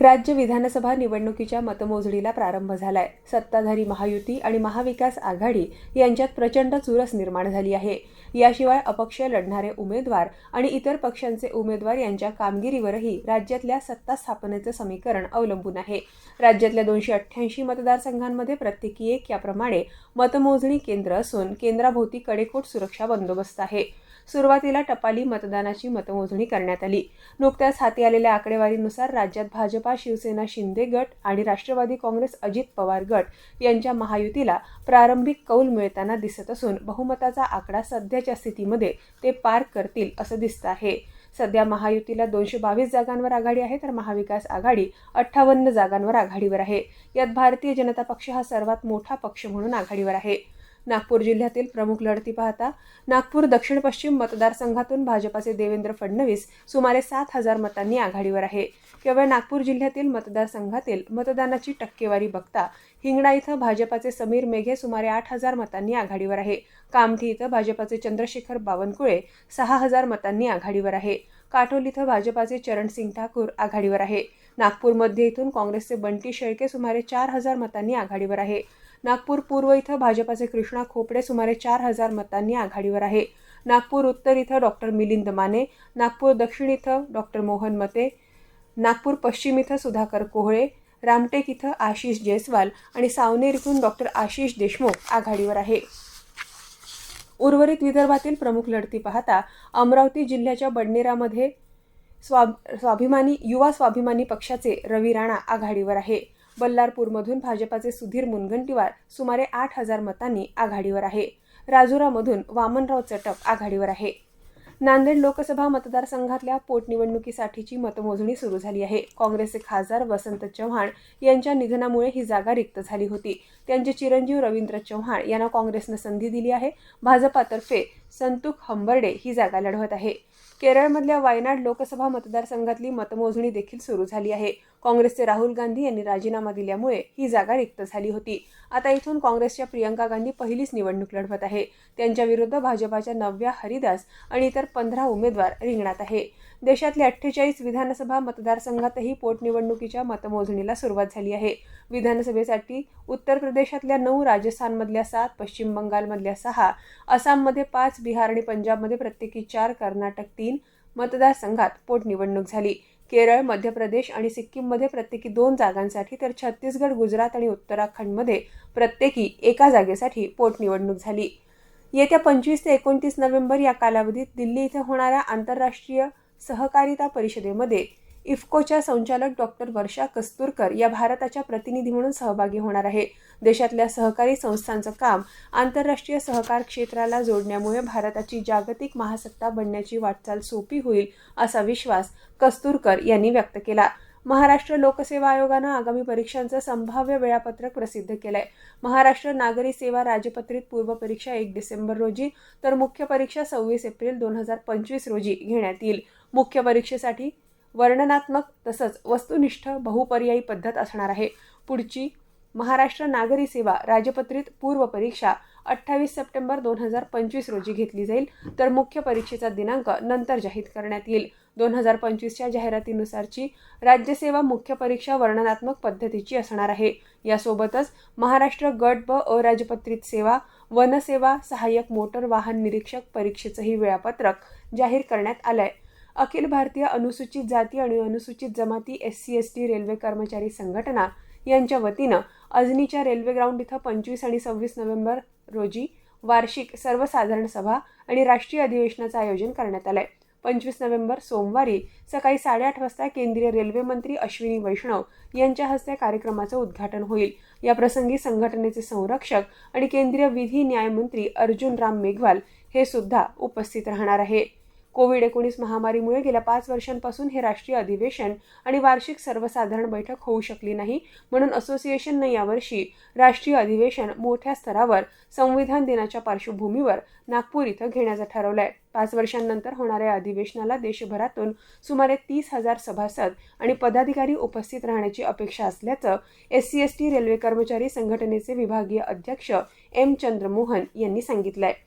राज्य विधानसभा निवडणुकीच्या मतमोजणीला प्रारंभ झालाय. सत्ताधारी महायुती आणि महाविकास आघाडी यांच्यात प्रचंड चुरस निर्माण झाली आहे. याशिवाय अपक्ष लढणारे उमेदवार आणि इतर पक्षांचे उमेदवार यांच्या कामगिरीवरही राज्यातल्या सत्ता स्थापनेचं समीकरण अवलंबून आहे. राज्यातल्या दोनशे अठ्ठ्याऐंशी मतदारसंघांमध्ये प्रत्येकी एक याप्रमाणे मतमोजणी केंद्र असून केंद्राभोवती कडेकोट सुरक्षा बंदोबस्त आहे. सुरुवातीला टपाली मतदानाची मतमोजणी करण्यात आली. नुकत्याच हाती आलेल्या आकडेवारीनुसार राज्यात भाजपा शिवसेना शिंदे गट आणि राष्ट्रवादी काँग्रेस अजित पवार गट यांच्या महायुतीला प्रारंभिक कौल मिळताना दिसत असून बहुमताचा आकडा सध्याच्या स्थितीमध्ये ते पार करतील असं दिसतं आहे. सध्या महायुतीला दोनशे बावीस जागांवर आघाडी आहे तर महाविकास आघाडी अठ्ठावन्न जागांवर आघाडीवर आहे. यात भारतीय जनता पक्ष हा सर्वात मोठा पक्ष म्हणून आघाडीवर आहे. नागपूर जिल्ह्यातील प्रमुख लढती पाहता नागपूर दक्षिण पश्चिम मतदारसंघातून भाजपाचे देवेंद्र फडणवीस सुमारे सात हजार मतांनी आघाडीवर आहे. केवळ नागपूर जिल्ह्यातील मतदारसंघातील मतदानाची टक्केवारी बघता हिंगणा इथं भाजपाचे समीर मेघे सुमारे आठ हजार मतांनी आघाडीवर आहे. कामठी इथं भाजपाचे चंद्रशेखर बावनकुळे सहा हजार मतांनी आघाडीवर आहे. काटोल इथं भाजपाचे चरणसिंग ठाकूर आघाडीवर आहे. नागपूर मध्य इथून काँग्रेसचे बंटी शेळके सुमारे चार हजार मतांनी आघाडीवर आहे. नागपूर पूर्व इथं भाजपाचे कृष्णा खोपडे सुमारे चार हजार मतांनी आघाडीवर आहे. नागपूर उत्तर इथं डॉक्टर मिलिंद माने नागपूर दक्षिण इथं डॉक्टर मोहन मते नागपूर पश्चिम इथं सुधाकर कोहळे रामटेक इथं आशिष जयस्वाल आणि सावनेर इथून डॉक्टर आशिष देशमुख आघाडीवर आहे. उर्वरित विदर्भातील प्रमुख लढती पाहता अमरावती जिल्ह्याच्या बडनेरामध्ये स्वा स्वाभिमानी युवा स्वाभिमानी पक्षाचे रवी राणा आघाडीवर आहे. बल्लारपूरमधून भाजपाचे सुधीर मुनगंटीवार सुमारे आठ हजार मतांनी आघाडीवर आहे. राजुरामधून वामनराव चटप आघाडीवर आहे. नांदेड लोकसभा मतदारसंघातल्या पोटनिवडणुकीसाठीची मतमोजणी सुरू झाली आहे. काँग्रेसचे खासदार वसंत चव्हाण यांच्या निधनामुळे ही जागा रिक्त झाली होती. त्यांचे चिरंजीव रवींद्र चव्हाण यांना काँग्रेसनं संधी दिली आहे. भाजपातर्फे संतुक हंबर्डे ही जागा लढवत आहे. केरळमधल्या वायनाड लोकसभा मतदारसंघातली मतमोजणी देखील सुरू झाली आहे. काँग्रेसचे राहुल गांधी यांनी राजीनामा दिल्यामुळे ही जागा रिक्त झाली होती. आता इथून काँग्रेसच्या प्रियंका गांधी पहिलीच निवडणूक लढवत आहे. त्यांच्याविरुद्ध भाजपाच्या नव्या हरिदास आणि इतर पंधरा उमेदवार रिंगणात आहे. देशातल्या अठ्ठेचाळीस विधानसभा मतदारसंघातही पोटनिवडणुकीच्या मतमोजणीला सुरुवात झाली आहे. विधानसभेसाठी उत्तर प्रदेशातल्या नऊ राजस्थानमधल्या सात पश्चिम बंगालमधल्या सहा आसाममध्ये पाच बिहार आणि पंजाबमध्ये प्रत्येकी चार कर्नाटक तीन मतदारसंघात पोटनिवडणूक झाली. केरळ मध्य प्रदेश आणि सिक्कीममध्ये प्रत्येकी दोन जागांसाठी तर छत्तीसगड गुजरात आणि उत्तराखंडमध्ये प्रत्येकी एका जागेसाठी पोटनिवडणूक झाली. येत्या पंचवीस ते एकोणतीस नोव्हेंबर या कालावधीत दिल्ली इथं होणाऱ्या आंतरराष्ट्रीय सहकारिता परिषदेमध्ये इफ्कोच्या संचालक डॉक्टर वर्षा कस्तुरकर या भारताच्या प्रतिनिधी म्हणून सहभागी होणार आहे. देशातल्या सहकारी संस्थांचं काम आंतरराष्ट्रीय सहकार क्षेत्राला जोडण्यामुळे भारताची जागतिक महासत्ता बनण्याची वाटचाल सोपी होईल असा विश्वास कस्तुरकर यांनी व्यक्त केला. महाराष्ट्र लोकसेवा आयोगानं आगामी परीक्षांचं संभाव्य वेळापत्रक प्रसिद्ध केलंय. महाराष्ट्र नागरी सेवा राजपत्रित पूर्व परीक्षा एक डिसेंबर रोजी तर मुख्य परीक्षा सव्वीस एप्रिल दोन हजार पंचवीस रोजी घेण्यात येईल. मुख्य परीक्षेसाठी वर्णनात्मक तसंच वस्तुनिष्ठ बहुपर्यायी पद्धत असणार आहे. पुढची महाराष्ट्र नागरी सेवा राजपत्रित पूर्व परीक्षा अठ्ठावीस सप्टेंबर दोन हजार पंचवीस रोजी घेतली जाईल. तर मुख्य परीक्षेचा दिनांक नंतर जाहीर करण्यात येईल. दोन हजार पंचवीसच्या जाहिरातीनुसारची राज्यसेवा मुख्य परीक्षा वर्णनात्मक पद्धतीची असणार आहे. यासोबतच महाराष्ट्र गट ब अराजपत्रित सेवा वनसेवा सहाय्यक मोटर वाहन निरीक्षक परीक्षेचंही वेळापत्रक जाहीर करण्यात आलं आहे अखिल भारतीय अनुसूचित जाती आणि अनुसूचित जमाती S C S T railway कर्मचारी संघटना यांच्या वतीनं अजनीच्या रेल्वे ग्राउंड इथं पंचवीस आणि सव्वीस नोव्हेंबर रोजी वार्षिक सर्वसाधारण सभा आणि राष्ट्रीय अधिवेशनाचं आयोजन करण्यात आलंय. पंचवीस नोव्हेंबर सोमवारी सकाळी साडेआठ वाजता केंद्रीय रेल्वे मंत्री अश्विनी वैष्णव यांच्या हस्ते कार्यक्रमाचं उद्घाटन होईल. या प्रसंगी संघटनेचे संरक्षक आणि केंद्रीय विधी न्यायमंत्री अर्जुन राम मेघवाल हे सुद्धा उपस्थित राहणार आहे कोविड एकोणीस महामारीमुळे गेल्या पाच वर्षांपासून हे राष्ट्रीय अधिवेशन आणि वार्षिक सर्वसाधारण बैठक होऊ शकली नाही म्हणून असोसिएशननं यावर्षी राष्ट्रीय अधिवेशन मोठ्या स्तरावर संविधान दिनाच्या पार्श्वभूमीवर नागपूर इथं घेण्याचं ठरवलंय. पाच वर्षांनंतर होणाऱ्या अधिवेशनाला देशभरातून सुमारे तीस हजार सभासद आणि पदाधिकारी उपस्थित राहण्याची अपेक्षा असल्याचं S C S T railway कर्मचारी संघटनेचे विभागीय अध्यक्ष एम चंद्रमोहन यांनी सांगितलं आहे